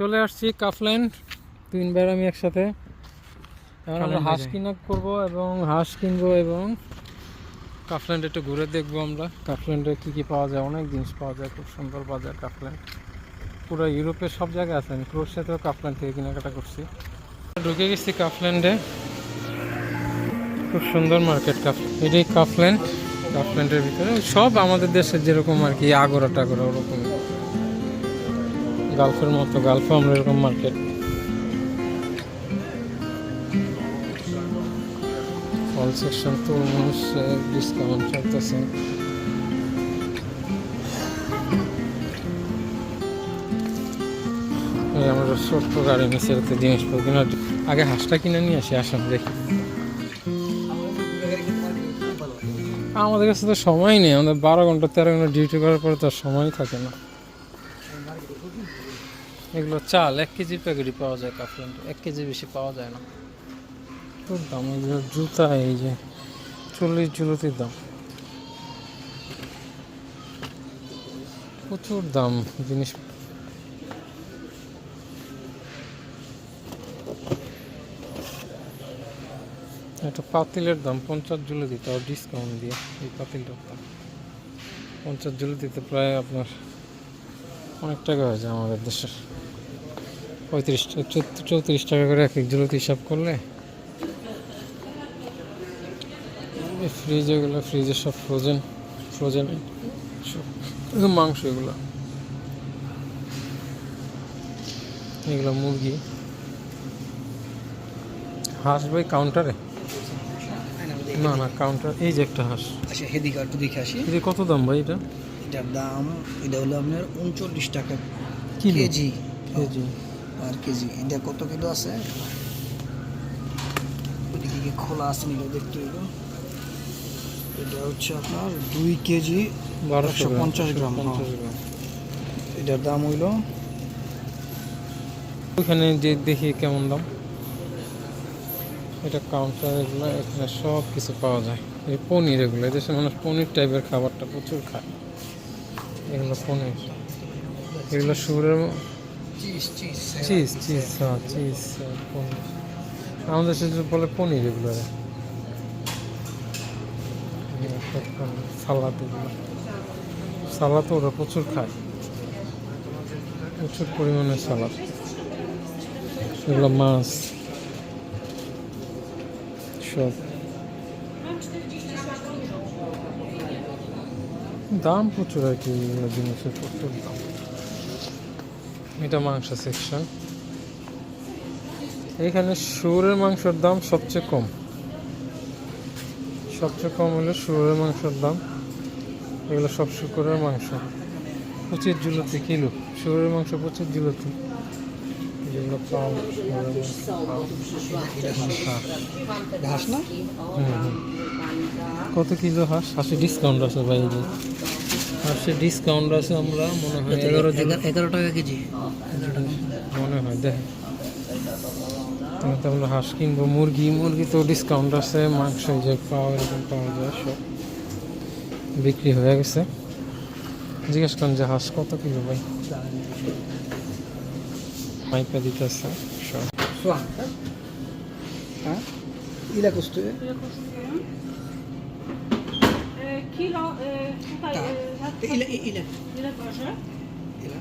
চলে আসছি কাফল্যান্ড তিন বের আমি একসাথে। এখন আমরা হাঁস কিনা করব এবং হাঁস কিনবো এবং কাফল্যান্ড একটু ঘুরে দেখব আমরা। কাফল্যান্ডে কী কী পাওয়া যায় অনেক জিনিস পাওয়া যায় খুব সুন্দর বাজার কাফল্যান্ড পুরো ইউরোপের সব জায়গায় আছে আমি ক্রোশিয়াতেও কাফল্যান্ড থেকে কেনাকাটা করছি। ঢুকে গেছি কাফল্যান্ডে খুব সুন্দর মার্কেট কাফ এটাই কাফল্যান্ড কাফল্যান্ডের ভিতরে সব আমাদের দেশের যেরকম আর কি আগরা টাগরা ওরকমই। গালফের মতো গালফে আমরা এরকম মার্কেট ফল সেকশন তরমুজ ডিসকাউন্ট চলতেছে। আমরা ছোট্ট গাড়ি নিচে জিনিসপত্র কেনার আগে হাঁসটা কিনে নিয়ে আসি, আসুন দেখি। আমাদের কাছে তো সময় নেই, আমাদের বারো ঘণ্টা, তেরো ঘণ্টা ডিউটি করার পরে তো সময় থাকে না। এগুলো চাল, এক কেজির প্যাকেটই পাওয়া যায় কাফলেন্ট এক কেজি বেশি পাওয়া যায় না। খুব দাম এগুলো জুতা, এই যে চল্লিশ জুলতির দাম। প্রচুর দাম জিনিস। একটা পাতিলের দাম, পঞ্চাশ জুলে দিতে আর ডিসকাউন্ট দিয়ে এই পাতিলটার দাম। পঞ্চাশ জুলে দিতে প্রায় আপনার অনেক টাকা হয়ে যায় আমাদের দেশের। পঁয়ত্রিশ চৌত্রিশ টাকা করে এক এক জুলোতে হিসাব করলে ফ্রিজ এগুলো ফ্রিজে সব ফ্রোজেন ফ্রোজেন মাংস এগুলো। এগুলো মুরগি। হাঁস ভাই কাউন্টারে না না কাউন্টার এই যে একটা হাঁস। আচ্ছা হেদিকে একটু দেখে আসি। এটা কত দাম ভাই এটা? এটার দাম এটা হলো আপনার উনচল্লিশ টাকা? কেজি। কেজি। আর কেজি। এটা কত কিলো আছে? ওদিকে কি খোলা আছে নিলে দেখতে হইল। এটা হচ্ছে আপনার দুই কেজি বারোশো 150 গ্রাম, হ্যাঁ। পঞ্চাশ গ্রাম। এটার দাম হইল ওইখানে যে দেখি কেমন দাম। এটা কাউন্টার এগুলো এখানে সব কিছু পাওয়া যায়। এই পনির এগুলো এদেশে মানুষ পনির টাইপের খাবারটা প্রচুর খায়। এগুলো পনির। এগুলো সুরের চিজ চিজ চিজ চিজ হ্যাঁ চিজ পনির আমাদের দেশে বলে পনির এগুলো। সালাদ এগুলো। সালাদ ওরা প্রচুর খায়। প্রচুর পরিমাণে সালাদ। এগুলো মাছ। সব। দাম প্রচুর আর কি জিনিসের প্রচুর দাম। এটা মাংস সেকশন এখানে শুয়োরের মাংসের দাম সবচেয়ে কম। সবচেয়ে কম হলো শুয়োরের মাংসের দাম। এগুলো সব শুকরের মাংস। পঁচিশ জুলোতে কিলো। শুয়োরের মাংস পঁচিশ জুলতি যেগুলো। হাঁস। না। কত কিলো হাঁস? হাঁসে ডিসকাউন্ট আছে ভাই যে হাঁসে ডিসকাউন্ট আছে আমরা মনে হয় এগারো এগারো- টাকা কেজি। মনে হয় দেখ তো আমরা হাঁস কিনবো মুরগি মুরগি তো ডিসকাউন্ট আছে মাংস যে পাওয়া এরকম পাওয়া যায় সব বিক্রি হয়ে গেছে। জিজ্ঞেস করেন যে হাঁস কত কিলো ভাই? মাইপা দিতেছে সব। Sua. Ha? Ile ile? ile proszę? Ile?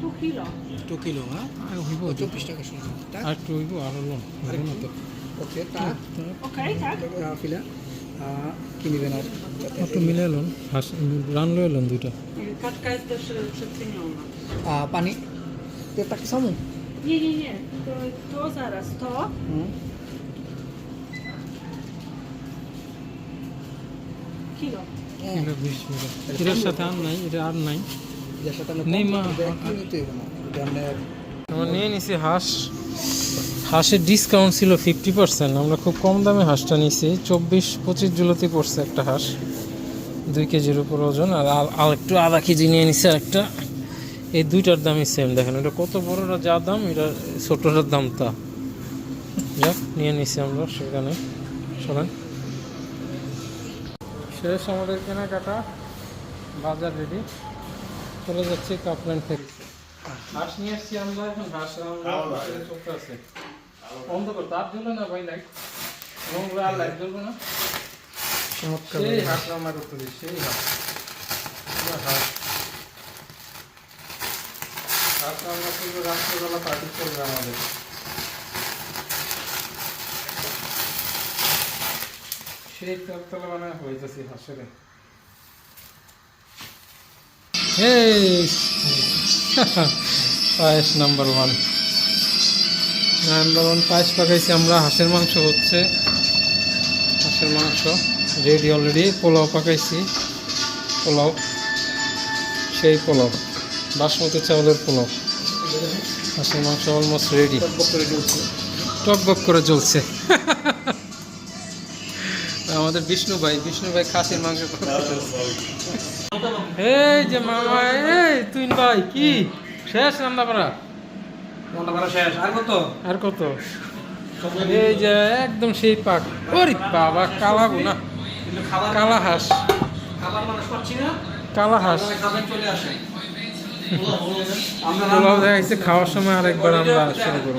Tu kilo. Tu kilo, ha? আর হইব Po 25 টাকা শুনছি, tak? আর একটু হইব আরও লোন তো Okej, tak. Okej, tak? A chwilę. A কি নিবেন আর একটু মিলে লোন রান লয়ে লোন দুইটা Kaczka jest też e, przeceniona. A pani? To takie samo? Nie, nie, nie. To, kilo? বিশ কিলো এটার সাথে আর নাই এটা আর নাই। যার সাথে নেই মা। নিতে হবে না। এটা আপনার আমরা নিয়ে নিছি হাঁস। হাঁসের ডিসকাউন্ট ছিল ফিফটি পার্সেন্ট আমরা খুব কম দামে হাঁসটা নিছি। চব্বিশ পঁচিশ জুলোতে পড়ছে একটা হাঁস। দুই কেজির উপর ওজন আর আর- একটু আধা কেজি নিয়ে নিছি আর একটা। এই দুইটার দামই সেম দেখেন এটা কত বড়টা যা দাম এটা ছোটটার দাম তা। যাক নিয়ে নিছি আমরা সেখানে। শোনেন শেষ আমাদের কেনাকাটা বাজার রেডি চলে যাচ্ছে কাপল্যান্ড থেকে হাঁস নিয়ে আমরা এখন হাঁস রান্না চোখটা আছে। অন্ধকার তার জন্য না ভাই লাইট নোংরা আর লাইট জ্বলবে না। সেই হাঁস রান্না করতে দিই সেই হাঁস হাঁস হাঁস রান্না করলে রাত্রেবেলা পার্টি করবে আমাদের। হাঁসের। পায়েস নাম্বার ওয়ান ওয়ান পায়েস পাকাইছি আমরা, হাঁসের মাংস হচ্ছে। হাঁসের মাংস রেডি অলরেডি পোলাও পাকাইছি। পোলাও, সেই পোলাও, বাসমতি চাউলের পোলাও। হাঁসের মাংস অলমোস্ট রেডি টকবক করে চলছে। আমাদের বিষ্ণু ভাই বিষ্ণু ভাই খাসির মাংস এই যে মামা এই তুই ভাই কি? শেষ রান্না করা? আর কত? আর কত? এই যে একদম সেই পাক। ওরে বাবা কালা না কিন্তু খাবার কালা হাঁস। খাবার মানুষ পাচ্ছি না কালা হাঁস। আমরা পোলাও দেখাইছে খাওয়ার সময় আরেকবার আমরা শুরু করব।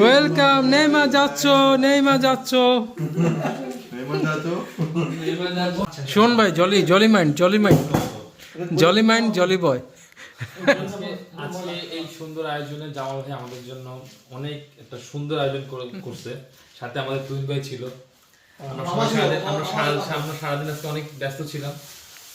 ওয়েলকাম নেইমা যাচ্ছো নেইমা যাচ্ছো শোন ভাই jolly jolly mind jolly mind jolly mind jolly boy আজকে এই সুন্দর আয়োজনে জামাল ভাই আমাদের জন্য অনেক একটা সুন্দর আয়োজন করছে। সাথে আমাদের তুহিন ভাই ছিল। আমরা সারাদিন আজকে অনেক ব্যস্ত ছিলাম।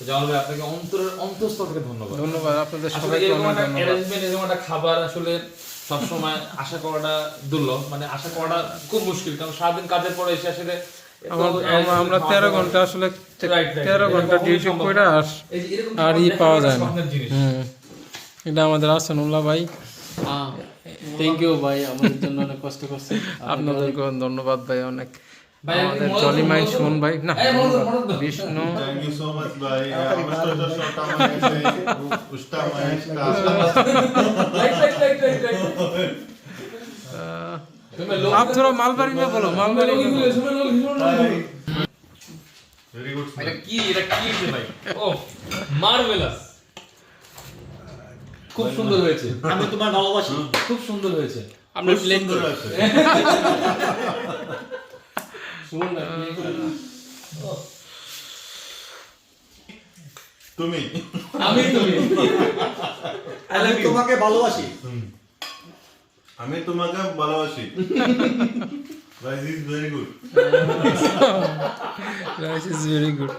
জামাল ভাই আপনাকে অন্তরের অন্তঃস্থল থেকে ধন্যবাদ। ধন্যবাদ আপনাদের সবাইকে এরকম একটা ধন্যবাদ। এরকম একটা খাবার আসলে সবসময় আশা করাটা দুর্লভ। মানে আশা করাটা খুব মুশকিল কারণ সারাদিন কাজের পরে এসে আসলে আমরা- তেরো ঘণ্টা আসলে তেরো ঘণ্টা ডিউটি করে আর ই পাওয়া যায় না। এটা আমাদের আসানুল্লাহ ভাই। থ্যাংক ইউ ভাই আমাদের জন্য অনেক কষ্ট করছে আপনাদেরকে ধন্যবাদ ভাই অনেক। ভাই, আপনি আমাদের মনোযোগ- জলি মাইন্ড মনোযোগ- সুমন ভাই না এই, মনোযোগ, ধন্যবাদ। মনোযোগ। Vishnu thank you so much भाई मस्त तो छोटा महेश उष्टा महेश का Right, right, right, right, right. तुम्हें लोग- आप थोड़ा मालबारी में बोलो मालबारी में बोलो। तुम्हें लोग हिरो ना हिरो। वेरी गुड এটা কি এটা কি রে ভাই ও মার্ভেলাস খুব সুন্দর হয়েছে আমি তোমার ভালোবাসি খুব সুন্দর হয়েছে আপনি প্লেন सुंदर আছে তুমি? আমি তুমি। আমি তোমাকে ভালোবাসি। আমি তোমাকে ভালোবাসি। Rice is very good rice is very good.